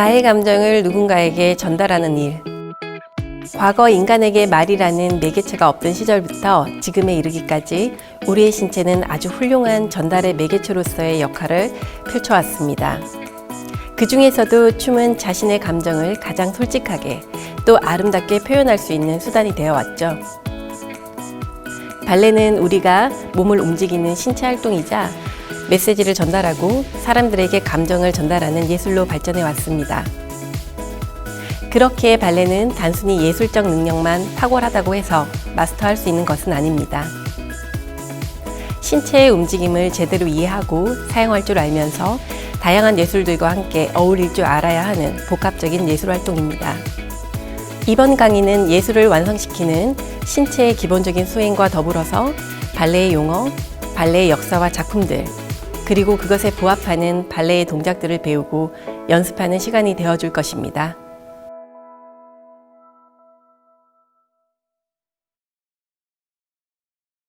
나의 감정을 누군가에게 전달하는 일. 과거 인간에게 말이라는 매개체가 없던 시절부터 지금에 이르기까지 우리의 신체는 아주 훌륭한 전달의 매개체로서의 역할을 펼쳐왔습니다. 그 중에서도 춤은 자신의 감정을 가장 솔직하게 또 아름답게 표현할 수 있는 수단이 되어 왔죠. 발레는 우리가 몸을 움직이는 신체 활동이자 메시지를 전달하고 사람들에게 감정을 전달하는 예술로 발전해 왔습니다. 그렇게 발레는 단순히 예술적 능력만 탁월하다고 해서 마스터할 수 있는 것은 아닙니다. 신체의 움직임을 제대로 이해하고 사용할 줄 알면서 다양한 예술들과 함께 어울릴 줄 알아야 하는 복합적인 예술 활동입니다. 이번 강의는 예술을 완성시키는 신체의 기본적인 수행과 더불어서 발레의 용어, 발레의 역사와 작품들, 그리고 그것에 부합하는 발레의 동작들을 배우고 연습하는 시간이 되어줄 것입니다.